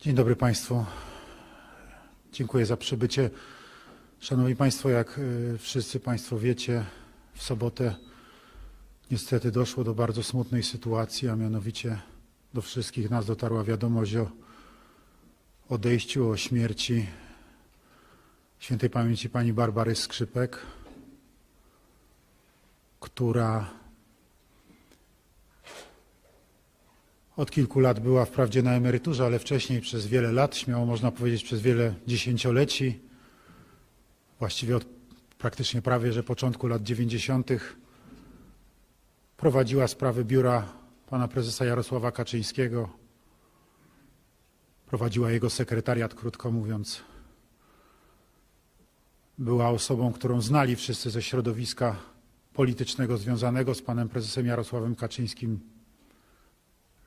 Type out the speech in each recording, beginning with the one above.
Dzień dobry Państwu. Dziękuję za przybycie. Szanowni Państwo, jak y, wszyscy Państwo wiecie, w sobotę niestety doszło do bardzo smutnej sytuacji, a mianowicie do wszystkich nas dotarła wiadomość o odejściu, o śmierci świętej pamięci pani Barbary Skrzypek, która Od kilku lat była wprawdzie na emeryturze, ale wcześniej przez wiele lat, śmiało można powiedzieć przez wiele dziesięcioleci, właściwie od praktycznie prawie że początku lat 90. prowadziła sprawy biura pana prezesa Jarosława Kaczyńskiego, prowadziła jego sekretariat, krótko mówiąc. Była osobą, którą znali wszyscy ze środowiska politycznego związanego z panem prezesem Jarosławem Kaczyńskim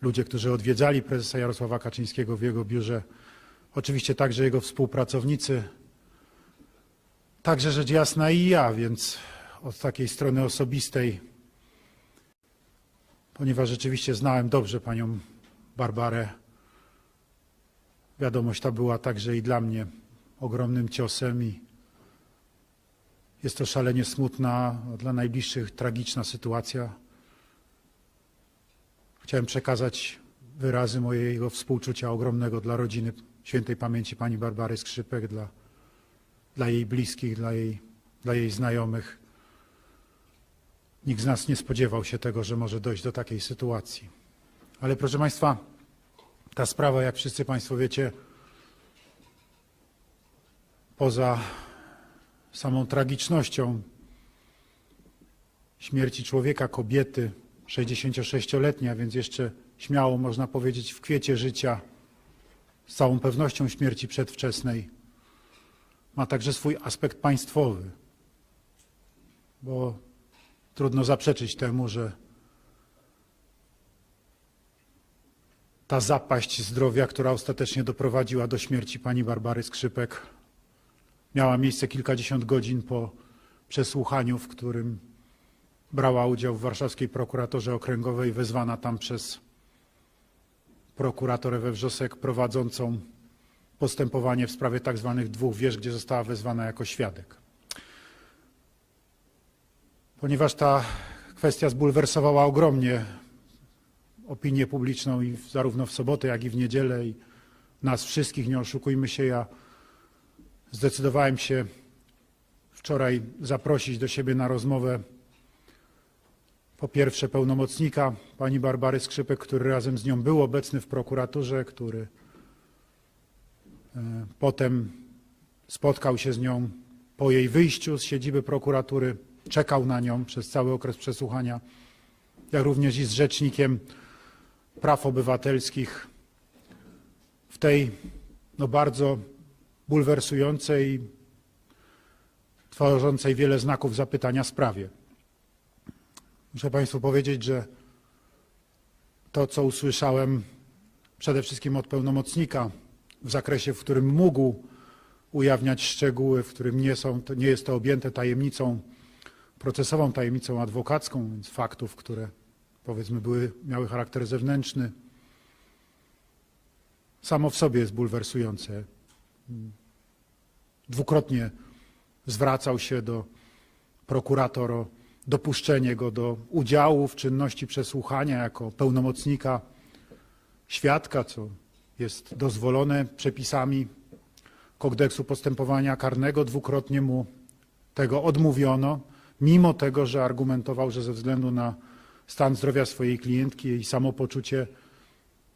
ludzie, którzy odwiedzali prezesa Jarosława Kaczyńskiego w jego biurze, oczywiście także jego współpracownicy, także rzecz jasna i ja, więc od takiej strony osobistej, ponieważ rzeczywiście znałem dobrze panią Barbarę, wiadomość ta była także i dla mnie ogromnym ciosem i jest to szalenie smutna, dla najbliższych tragiczna sytuacja. Chciałem przekazać wyrazy mojego współczucia ogromnego dla rodziny świętej pamięci pani Barbary Skrzypek, dla, dla jej bliskich, dla jej, dla jej znajomych. Nikt z nas nie spodziewał się tego, że może dojść do takiej sytuacji. Ale proszę Państwa, ta sprawa, jak wszyscy Państwo wiecie, poza samą tragicznością śmierci człowieka, kobiety, 66-letniej, a więc jeszcze śmiało można powiedzieć w kwiecie życia, z całą pewnością śmierci przedwczesnej, ma także swój aspekt państwowy, bo trudno zaprzeczyć temu, że ta zapaść zdrowia, która ostatecznie doprowadziła do śmierci pani Barbary Skrzypek, miała miejsce kilkadziesiąt godzin po przesłuchaniu, w którym brała udział w warszawskiej prokuratorze okręgowej, wezwana tam przez prokurator Ewę Wrzosek prowadzącą postępowanie w sprawie tak zwanych dwóch wież, gdzie została wezwana jako świadek. Ponieważ ta kwestia zbulwersowała ogromnie opinię publiczną i zarówno w sobotę, jak i w niedzielę i nas wszystkich, nie oszukujmy się, ja zdecydowałem się wczoraj zaprosić do siebie na rozmowę po pierwsze pełnomocnika pani Barbary Skrzypek, który razem z nią był obecny w prokuraturze, który e, potem spotkał się z nią po jej wyjściu z siedziby prokuratury, czekał na nią przez cały okres przesłuchania, jak również i z rzecznikiem praw obywatelskich w tej no, bardzo bulwersującej, tworzącej wiele znaków zapytania sprawie. Muszę Państwu powiedzieć, że to, co usłyszałem przede wszystkim od pełnomocnika w zakresie, w którym mógł ujawniać szczegóły, w którym nie, są, nie jest to objęte tajemnicą procesową, tajemnicą adwokacką, więc faktów, które powiedzmy były, miały charakter zewnętrzny, samo w sobie jest bulwersujące. Dwukrotnie zwracał się do prokurator o dopuszczenie go do udziału w czynności przesłuchania jako pełnomocnika świadka, co jest dozwolone przepisami kodeksu postępowania karnego. Dwukrotnie mu tego odmówiono, mimo tego, że argumentował, że ze względu na stan zdrowia swojej klientki i samopoczucie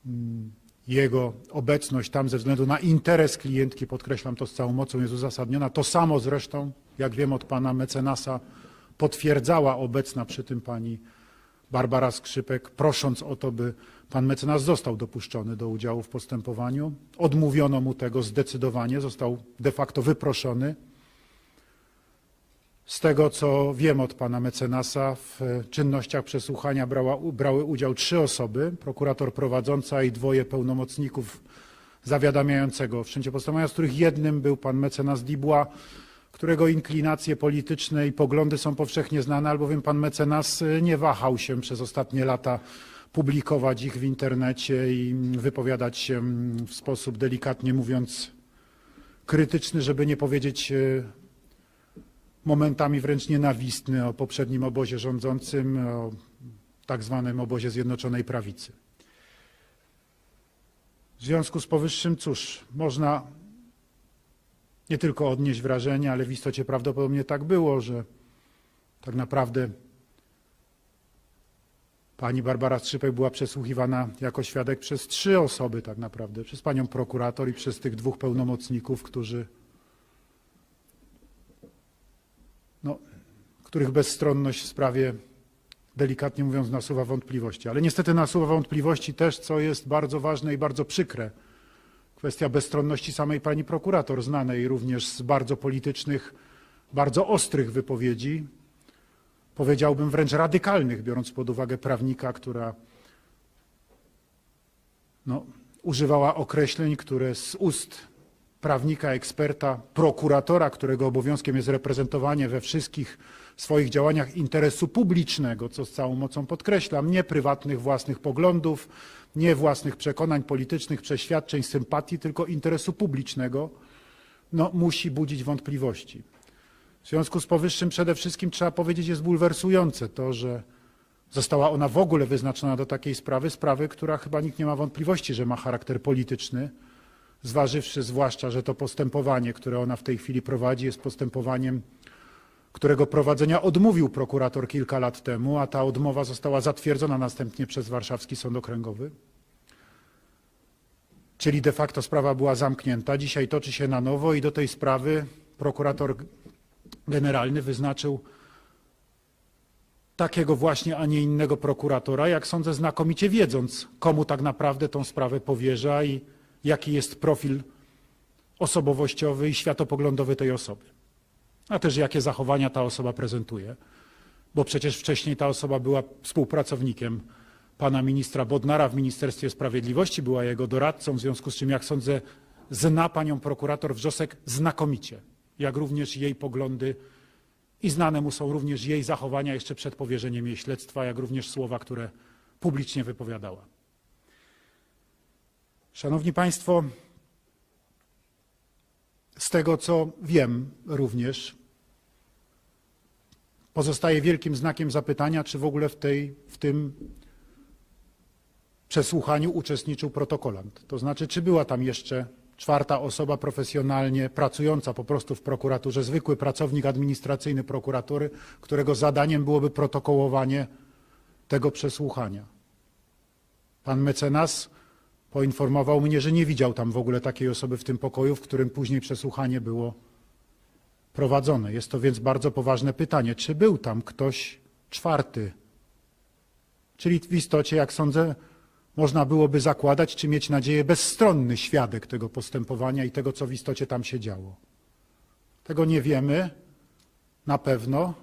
mm, jego obecność tam ze względu na interes klientki, podkreślam to z całą mocą, jest uzasadniona. To samo zresztą, jak wiem od pana mecenasa, potwierdzała obecna przy tym pani Barbara Skrzypek, prosząc o to, by pan mecenas został dopuszczony do udziału w postępowaniu. Odmówiono mu tego zdecydowanie, został de facto wyproszony. Z tego, co wiem od pana mecenasa, w czynnościach przesłuchania brała, brały udział trzy osoby, prokurator prowadząca i dwoje pełnomocników zawiadamiającego o wszczęcie postępowania, z których jednym był pan mecenas Dibła, którego inklinacje polityczne i poglądy są powszechnie znane, albowiem pan mecenas y, nie wahał się przez ostatnie lata publikować ich w internecie i wypowiadać się w sposób delikatnie mówiąc krytyczny, żeby nie powiedzieć e, momentami wręcz nienawistny o poprzednim obozie rządzącym, o tak zwanym obozie Zjednoczonej Prawicy. W związku z powyższym, cóż, można nie tylko odnieść wrażenie, ale w istocie prawdopodobnie tak było, że tak naprawdę pani Barbara Skrzypek była przesłuchiwana jako świadek przez trzy osoby tak naprawdę, przez panią prokurator i przez tych dwóch pełnomocników, którzy no, których bezstronność w sprawie, delikatnie mówiąc, nasuwa wątpliwości. Ale niestety nasuwa wątpliwości też, co jest bardzo ważne i bardzo przykre, kwestia bezstronności samej pani prokurator, znanej również z bardzo politycznych, bardzo ostrych wypowiedzi, powiedziałbym wręcz radykalnych, biorąc pod uwagę prawnika, która no, używała określeń, które z ust prawnika, eksperta, prokuratora, którego obowiązkiem jest reprezentowanie we wszystkich swoich działaniach interesu publicznego, co z całą mocą podkreślam, nie prywatnych własnych poglądów, nie własnych przekonań politycznych, przeświadczeń, sympatii, tylko interesu publicznego, no, musi budzić wątpliwości. W związku z powyższym przede wszystkim trzeba powiedzieć, jest bulwersujące to, że została ona w ogóle wyznaczona do takiej sprawy, sprawy, która chyba nikt nie ma wątpliwości, że ma charakter polityczny, zważywszy zwłaszcza, że to postępowanie, które ona w tej chwili prowadzi, jest postępowaniem, którego prowadzenia odmówił prokurator kilka lat temu, a ta odmowa została zatwierdzona następnie przez Warszawski Sąd Okręgowy. Czyli de facto sprawa była zamknięta. Dzisiaj toczy się na nowo i do tej sprawy prokurator generalny wyznaczył takiego właśnie, a nie innego prokuratora, jak sądzę, znakomicie wiedząc, komu tak naprawdę tą sprawę powierza i jaki jest profil osobowościowy i światopoglądowy tej osoby, a też jakie zachowania ta osoba prezentuje, bo przecież wcześniej ta osoba była współpracownikiem pana ministra Bodnara w Ministerstwie Sprawiedliwości, była jego doradcą, w związku z czym, jak sądzę, zna panią prokurator Wrzosek znakomicie, jak również jej poglądy i znane mu są również jej zachowania jeszcze przed powierzeniem jej śledztwa, jak również słowa, które publicznie wypowiadała. Szanowni Państwo, z tego co wiem również, pozostaje wielkim znakiem zapytania, czy w ogóle w, tej, w tym przesłuchaniu uczestniczył protokolant. To znaczy, czy była tam jeszcze czwarta osoba profesjonalnie pracująca po prostu w prokuraturze, zwykły pracownik administracyjny prokuratury, którego zadaniem byłoby protokołowanie tego przesłuchania. Pan mecenas poinformował mnie, że nie widział tam w ogóle takiej osoby w tym pokoju, w którym później przesłuchanie było prowadzone. Jest to więc bardzo poważne pytanie, czy był tam ktoś czwarty? Czyli w istocie, jak sądzę, można byłoby zakładać, czy mieć nadzieję, bezstronny świadek tego postępowania i tego, co w istocie tam się działo. Tego nie wiemy na pewno.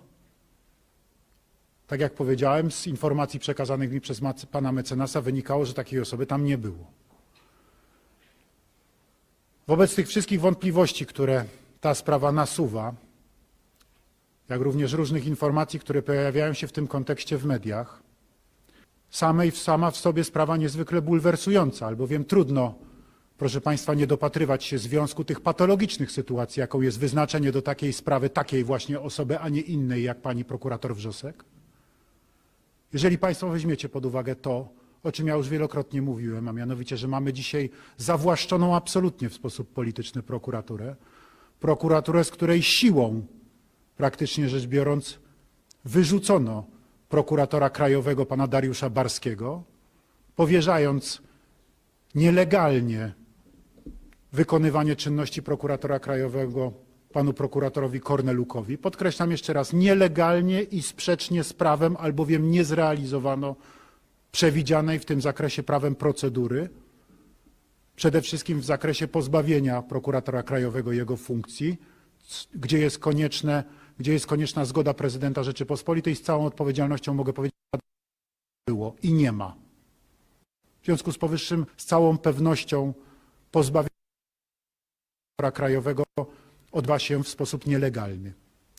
Tak jak powiedziałem, z informacji przekazanych mi przez pana mecenasa wynikało, że takiej osoby tam nie było. Wobec tych wszystkich wątpliwości, które ta sprawa nasuwa, jak również różnych informacji, które pojawiają się w tym kontekście w mediach, samej sama w sobie sprawa niezwykle bulwersująca, albowiem trudno, proszę Państwa, nie dopatrywać się związku tych patologicznych sytuacji, jaką jest wyznaczenie do takiej sprawy takiej właśnie osoby, a nie innej, jak pani prokurator Wrzosek. Jeżeli Państwo weźmiecie pod uwagę to, o czym ja już wielokrotnie mówiłem, a mianowicie, że mamy dzisiaj zawłaszczoną absolutnie w sposób polityczny prokuraturę, prokuraturę, z której siłą, praktycznie rzecz biorąc, wyrzucono prokuratora krajowego pana Dariusza Barskiego, powierzając nielegalnie wykonywanie czynności prokuratora krajowego panu prokuratorowi Kornelukowi. Podkreślam jeszcze raz, nielegalnie i sprzecznie z prawem, albowiem nie zrealizowano przewidzianej w tym zakresie prawem procedury, przede wszystkim w zakresie pozbawienia prokuratora krajowego jego funkcji, gdzie jest konieczne, gdzie jest konieczna zgoda prezydenta Rzeczypospolitej. Z całą odpowiedzialnością mogę powiedzieć, że było i nie ma. W związku z powyższym, z całą pewnością pozbawienie prokuratora krajowego odbywa się w sposób nielegalny.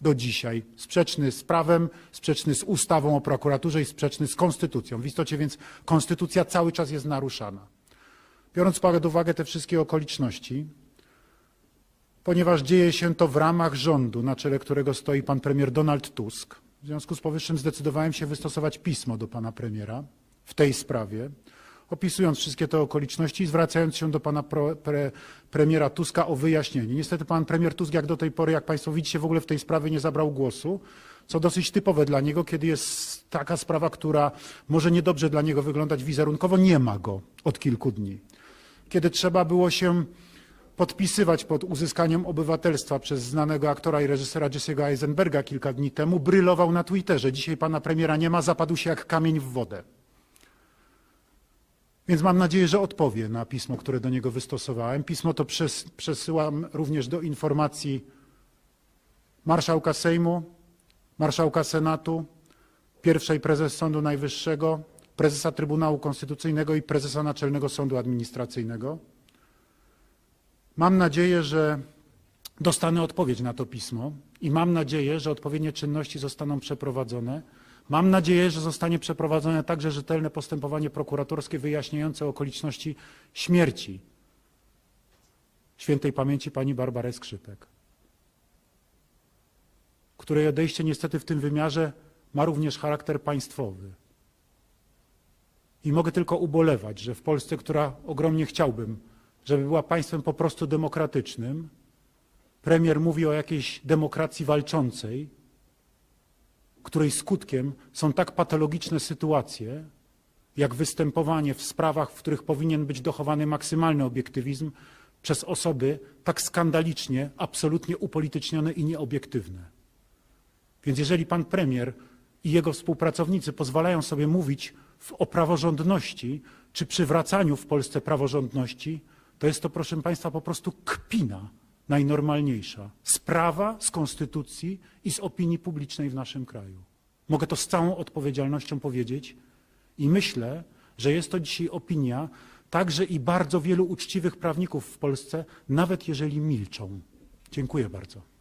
Do dzisiaj. Sprzeczny z prawem, sprzeczny z ustawą o prokuraturze i sprzeczny z konstytucją. W istocie więc konstytucja cały czas jest naruszana. Biorąc pod uwagę te wszystkie okoliczności, ponieważ dzieje się to w ramach rządu, na czele którego stoi pan premier Donald Tusk, w związku z powyższym zdecydowałem się wystosować pismo do pana premiera w tej sprawie, opisując wszystkie te okoliczności i zwracając się do pana pre, premiera Tuska o wyjaśnienie. Niestety pan premier Tusk jak do tej pory, jak państwo widzicie, w ogóle w tej sprawie nie zabrał głosu, co dosyć typowe dla niego, kiedy jest taka sprawa, która może niedobrze dla niego wyglądać wizerunkowo, nie ma go od kilku dni. Kiedy trzeba było się podpisywać pod uzyskaniem obywatelstwa przez znanego aktora i reżysera Jesse'ego Eisenberga kilka dni temu, brylował na Twitterze. Dzisiaj pana premiera nie ma, zapadł się jak kamień w wodę. Więc mam nadzieję, że odpowie na pismo, które do niego wystosowałem. Pismo to przes przesyłam również do informacji marszałka Sejmu, marszałka Senatu, pierwszej prezes Sądu Najwyższego, prezesa Trybunału Konstytucyjnego i prezesa Naczelnego Sądu Administracyjnego. Mam nadzieję, że dostanę odpowiedź na to pismo i mam nadzieję, że odpowiednie czynności zostaną przeprowadzone. Mam nadzieję, że zostanie przeprowadzone także rzetelne postępowanie prokuratorskie wyjaśniające okoliczności śmierci świętej pamięci pani Barbary Skrzypek, której odejście niestety w tym wymiarze ma również charakter państwowy. I mogę tylko ubolewać, że w Polsce, która ogromnie chciałbym, żeby była państwem po prostu demokratycznym, premier mówi o jakiejś demokracji walczącej, której skutkiem są tak patologiczne sytuacje, jak występowanie w sprawach, w których powinien być dochowany maksymalny obiektywizm przez osoby tak skandalicznie, absolutnie upolitycznione i nieobiektywne. Więc jeżeli pan premier i jego współpracownicy pozwalają sobie mówić o praworządności czy przywracaniu w Polsce praworządności, to jest to, proszę Państwa, po prostu kpina najnormalniejsza z prawa, z konstytucji i z opinii publicznej w naszym kraju. Mogę to z całą odpowiedzialnością powiedzieć i myślę, że jest to dzisiaj opinia także i bardzo wielu uczciwych prawników w Polsce, nawet jeżeli milczą. Dziękuję bardzo.